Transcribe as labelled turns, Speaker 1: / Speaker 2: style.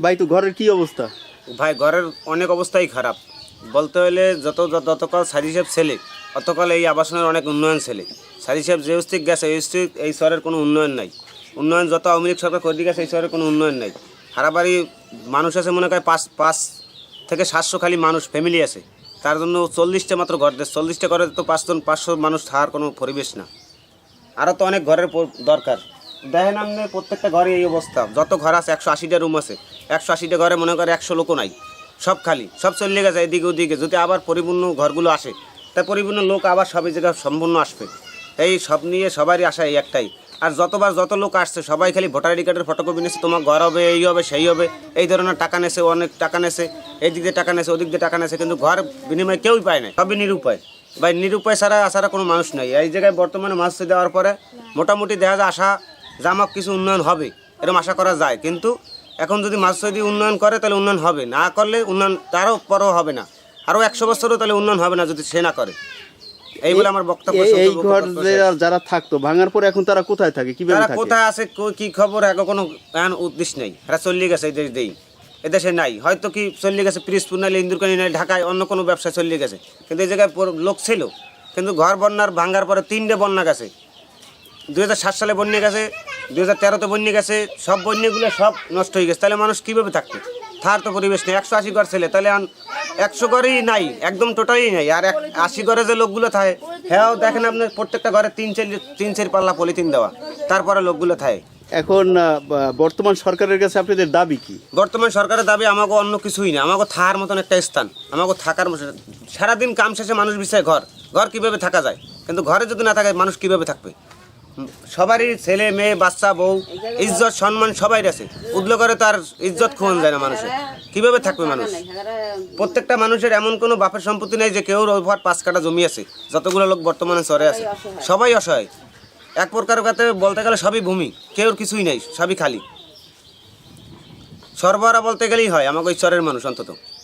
Speaker 1: ভাই, তো ঘরের কি অবস্থা?
Speaker 2: ভাই, ঘরের অনেক অবস্থাই খারাপ। বলতে হলে যত যত- যতকাল সারি সাহেব ছেলে, অতকাল এই আবাসনের অনেক উন্নয়ন ছেলে। সারি সাহেব যে অস্তিক গেছে, এই এই শহরের কোনো উন্নয়ন নাই। উন্নয়ন যত আওয়ামী লীগ সরকার করে গেছে এই শহরের কোনো উন্নয়ন নাই। হারাবাড়ি মানুষ আছে মনে করে পাঁচ পাঁচ থেকে সাতশো খালি মানুষ ফ্যামিলি আছে। তার জন্য চল্লিশটা মাত্র ঘর দেশ চল্লিশটা ঘরে তো পাঁচজন পাঁচশো মানুষ থাকার কোনো পরিবেশ না। আরও তো অনেক ঘরের দরকার। দেখেন আপনি প্রত্যেকটা ঘরে এই অবস্থা। যত ঘর আছে, একশো আশিটা রুম আছে। একশো আশিটা ঘরে মনে করে একশো লোকও নাই। সব খালি, সব চলে গেছে এদিকে ওদিকে। যদি আবার পরিপূর্ণ ঘরগুলো আসে, তা পরিপূর্ণ লোক আবার সবই জায়গায় সম্পূর্ণ আসবে। এই সব নিয়ে সবারই আশা এই একটাই। আর যতবার যত লোক আসছে, সবাই খালি ভোটার আইডি কার্ডের ফটোকপি নিচ্ছে তোমার ঘর হবে, এই হবে, সেই হবে, এই ধরনের টাকা নেছে অনেক টাকা নেছে এই দিক দিয়ে টাকা নেছে ওদিক দিয়ে টাকা নেছে কিন্তু ঘর বিনিময়ে কেউই পায় না সবই নিরুপায়। ভাই, নিরুপায় ছাড়া আসারা কোনো মানুষ নাই। এই জায়গায় বর্তমানে মাছ দেওয়ার পরে মোটামুটি দেখা যায় আশা জামাক কিছু উন্নয়ন হবে এরকম আশা করা যায়। কিন্তু এখন যদি মাছ যদি উন্নয়ন করে তাহলে উন্নয়ন হবে। না করলে উন্নয়ন তারও পরও হবে না। আরও একশো বছরও তাহলে উন্নয়ন হবে না যদি সে না করে। এই বলে আমার বক্তব্য
Speaker 1: এই- ঘর যারা থাকতো ভাঙার পরে এখন তারা কোথায় থাকে? কীভাবে
Speaker 2: তারা কোথায় আছে কি খবর এখন কোনো এমন উদ্দেশ্য নেই। এরা চলে গেছে এই দেশ দেই এদেশে নাই। হয়তো কি চলে গেছে পিরিজপুর নাইলে ইন্দুরকানি নাই ঢাকায় অন্য কোনো ব্যবসা চলে গেছে। কিন্তু এই জায়গায় লোক ছিল। কিন্তু ঘর বন্যার ভাঙ্গার পরে তিনটে বন্যা গেছে। দুই হাজার সাত সালে বন্যা গেছে দু হাজার তেরোতে বন্যা গেছে সব বন্যাগুলো সব নষ্ট হয়ে গেছে। তাহলে মানুষ কীভাবে থাকবে? থার তো পরিবেশ নেই। একশো আশি ঘর ছেলে তাহলে একশো ঘরেই নাই একদম টোটালি নাই। আর এক আশি ঘরে যে লোকগুলো থাকে হ্যাঁ দেখেন আপনার প্রত্যেকটা ঘরে তিন চার তিন চার পাল্লা পলিথিন দেওয়া তারপরে লোকগুলো থাকে।
Speaker 1: এখন বর্তমান সরকারের কাছে আপনাদের দাবি কি?
Speaker 2: বর্তমান সরকারের দাবি আমাকে অন্য কিছুই না আমাকে থাকার মতন একটা স্থান আমাকে থাকার মতো- সারাদিন কাম শেষে মানুষ বিষয় ঘর। ঘর কীভাবে থাকা যায়? কিন্তু ঘরে যদি না থাকে মানুষ কীভাবে থাকবে? সবারই ছেলে, মেয়ে, বাচ্চা, বউ, ইজ্জত, সম্মান সবাই আছে। উদ্লো করে তার ইজ্জত খোয়ান যায় না মানুষের। কীভাবে থাকবে মানুষ? প্রত্যেকটা মানুষের এমন কোনো বাপের সম্পত্তি নেই যে কেউ ওভার পাঁচ কাটা জমি আছে, যতগুলো লোক বর্তমানে চরে আছে। সবাই অসহায়। এক প্রকার কাতে বলতে গেলে সবই ভূমি, কেউর কিছুই নেই, সবই খালি। সরবরাহ বলতে গেলেই হয়, আমাকে ওই চরের মানুষ অন্তত।